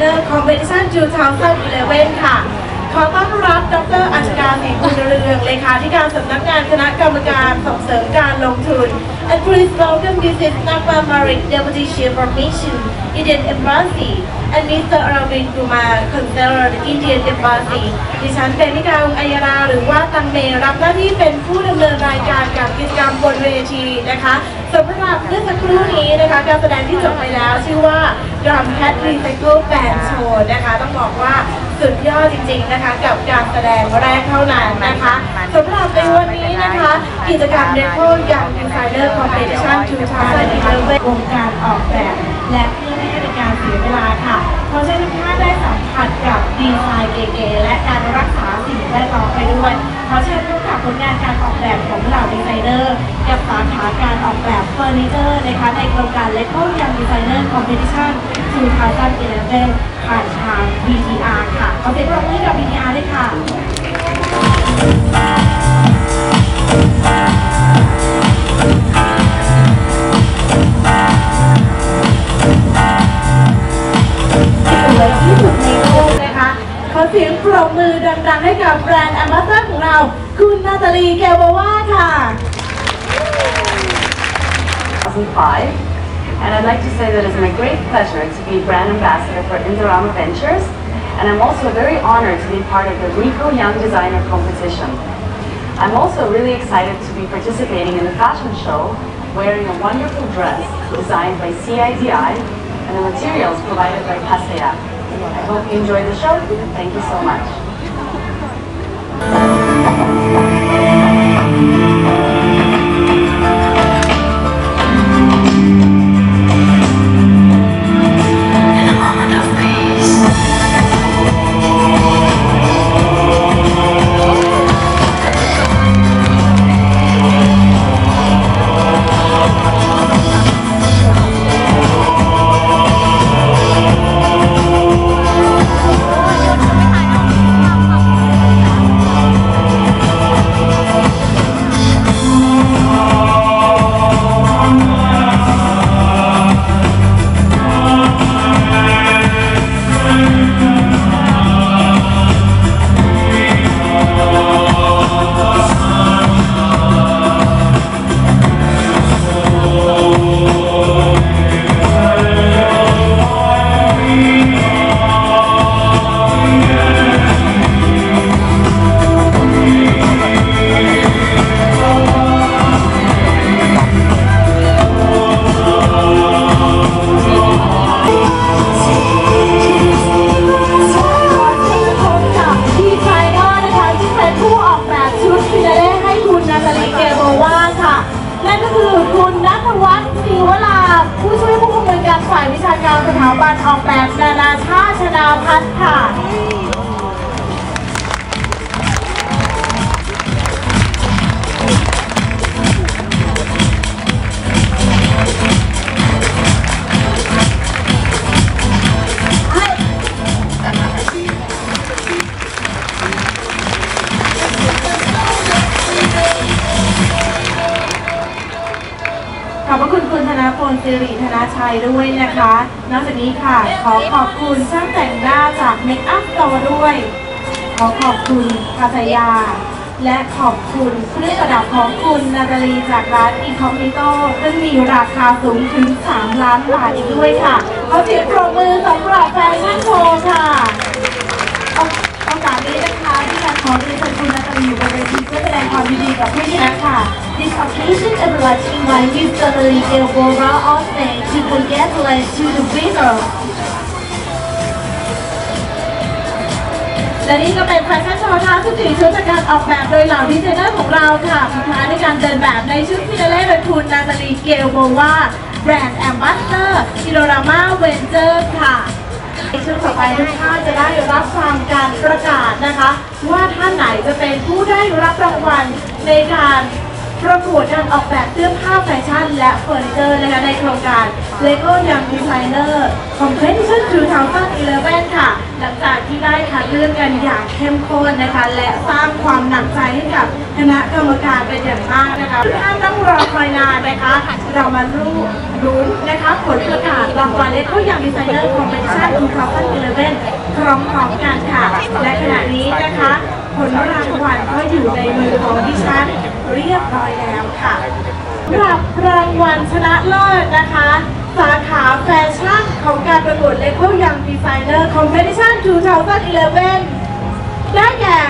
Designer Competition 2011ค่ะ ขอต้อนรับดรอัชการศรีคุณเรืองเลขาธิการสำนักงานคณะกรรมการส่งเสริมการลงทุน and please welcome Mrs. Nagma Marik Deputy Chief of Mission Indian Embassy and Mr. Arvind Kumar Consular Indian Embassy ดิฉันเป็นนิกาองอัยราหรือว่าตังเมรับหน้าที่เป็นผู้ดำเนินรายการกับกิจกรรมบ เวทีนะคะสำหรับเมื่อสักครู่นี้นะคะการแสดงที่จบไปแล้วชื่อว่า Drum Cat Recycle Band Show นะคะต้องบอกว่าสุดยอดจริงๆนะคะกับการแสดงแรกเท่านั้นนะคะสำหรับในวันนี้นะคะ กิจกรรม Deco Young Designer Competition 2011วงการออกแบบ และเพื่อไม่ให้เป็นการเสียเวลาค่ะขอเชิญทุกท่านได้สัมผัสกับดีไซน์เก๋ๆและการรักษาสิ่งแวดล้อมไปด้วยขอเชิญ ผลงานการออกแบบของเหล่าดีไซเนอร์กับสาขาการออกแบบเฟอร์นิเจอร์นะคะในโครงการ Lego Young Designer Competition 2011ผ่านทาง VTR ค่ะขอเสียงปรบมือกับ VTR ด้วยค่ะ ปรบมือดังๆให้กับแบรนด์แอมบาสเดอร์ของเรา คุณนาตาลีแกวาว่าค่ะ 2005, and I'd like to say that it's my great pleasure to be brand ambassador for Indorama Ventures, and I'm also very honored to be part of the RICO Young Designer Competition. I'm also really excited to be participating in the fashion show, wearing a wonderful dress designed by CIDI and the materials provided by Pasea. I hope you enjoyed the show. Thank you so much. วราผู้ช่วยผู้อำนวยการฝ่ายวิชาการสถาบันออกแบบนานาชาติชนาพัฒน์ค่ะ สิริธนาชัยด้วยนะคะ นอกจากนี้ค่ะ ขอขอบคุณช่างแต่งหน้าจาก Make Up Store ด้วย ขอขอบคุณพัทยา และขอบคุณเครื่องประดับของคุณนาตาลีจากร้านอีคอมมิโตซึ่งมีราคาสูงถึง 3 ล้านบาทอีกด้วยค่ะขอเสียงปรบมือสำหรับแฟชั่นโชว์ค่ะโอกาสนี้นะคะที่การขอเรียนเชิญคุณนัทมีอยู่บนเวทีเพื่อแสดงความยินดีกับผู้ชนะค่ะ This occasion I would like to invite Miss Natalie Gilbora on stage to congratulate to the winner และนี่ก็เป็นแฟชั่นโชว์ท้าสุดสีชุดจากการออกแบบโดยเหล่าดีไซเนอร์ของเราค่ะสุดท้ายในการเดินแบบในชุดฟินาเล่โดยคุณนาตาลีเกลโบวาแบรนด์แอมบาสเตอร์ซิโรรามาเวนเจอร์ค่ะในช่วงต่อไปทุกท่านจะได้รับฟังการประกาศนะคะ ว่าท่านไหนจะเป็นผู้ได้รับรางวัลในการ ประกวดการออกแบบเสื้อผ้าแฟชั่น และเฟอร์นิเจอร์นะคะในโครงการ Lego Young Designer Competition 2011 ค่ะ หลังจากที่ได้คัดเลือกกันอย่างเข้มข้นนะคะ และสร้างความหนักใจให้กับคณะกรรมการเป็นอย่างมากนะคะถ้านต้องรอคอยนานนะคะ เรามารู้ลุ้นนะคะผลประกาศรางวัล Lego Young Designer Competition 2011พร้อมๆกันค่ะ และขณะนี้นะคะ ผลรางวัลก็อยู่ในมือของดิฉัน เรียบร้อยแล้วค่ะสำหรับรางวัลชนะเลิศนะคะ สาขาแฟชั่นของการประกวดเลโก้ยังดีไซเนอร์คอมเพลชั่น2011 ได้แก่